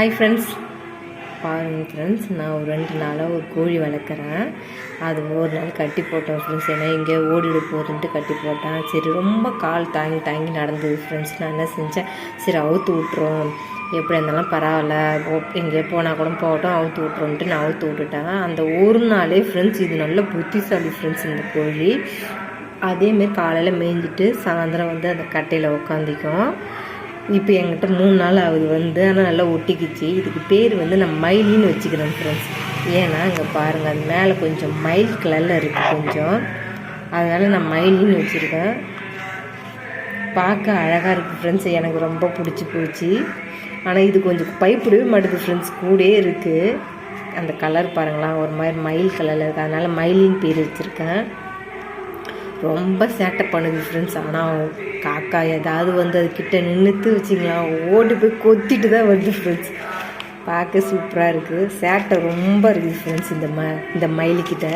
Hi friends பாருங்கள் friends நான் ஒரு ரெண்டு நாளாக ஒரு கோழி வளர்க்குறேன். அது ஒரு நாள் கட்டி போட்டோம் ஃப்ரெண்ட்ஸ் ஏன்னா எங்கேயோ ஓடிடு போகுதுன்ட்டு கட்டி போட்டேன். சரி ரொம்ப கால் தாங்கி தாங்கி நடந்தது ஃப்ரெண்ட்ஸ் நான் என்ன செஞ்சேன்? சரி அவுத்து விட்ருவோம் எப்படி இருந்தாலும் பரவாயில்ல. ஓ- எங்கேயோ போனால் கூட போகட்டும் அவுத்து விட்ருன்ட்டு நான் அவுத்து விட்டுட்டேன். அந்த ஒரு நாளே ஃப்ரெண்ட்ஸ் இது நல்ல புத்திசாலி ஃப்ரெண்ட்ஸ் இந்த கோழி. அதேமாரி காலையில் மேய்ஞ்சிட்டு சாயந்தரம் வந்து அந்த கட்டையில் உட்காந்திக்கும் இப்போ என்கிட்ட மூணு நாள் ஆகுது வந்து ஆனால் நல்லா ஒட்டிக்கிச்சு. இதுக்கு பேர் வந்து நான் மயிலின்னு வச்சுக்கிறேன் ஃப்ரெண்ட்ஸ் ஏன்னா இங்கே பாருங்கள் அது மேலே கொஞ்சம் மயில் கலரில் இருக்குது கொஞ்சம். அதனால் நான் மயிலின்னு வச்சுருக்கேன். பார்க்க அழகாக இருக்குது ஃப்ரெண்ட்ஸ் எனக்கு ரொம்ப பிடிச்சி போச்சு. ஆனால் இது கொஞ்சம் பைப்பிடவே மாட்டுது ஃப்ரெண்ட்ஸ் கூடயே இருக்குது அந்த கலர் பாருங்களா ஒரு மாதிரி மயில் கலரில் இருக்குது அதனால் மயிலின்னு பேர் வச்சுருக்கேன். ரொம்ப சேட்டை பண்ணுது ஃப்ரெண்ட்ஸ் ஆனால் காக்கா ஏதாவது வந்து அதுக்கிட்ட நின்றுத்து வச்சிங்களா ஓடி போய் கொத்திட்டு தான் வருது ஃப்ரெண்ட்ஸ் பார்க்க சூப்பராக இருக்குது சேட்டை ரொம்ப இருக்குது ஃப்ரெண்ட்ஸ் இந்த ம இந்த மயிலுக்கிட்ட.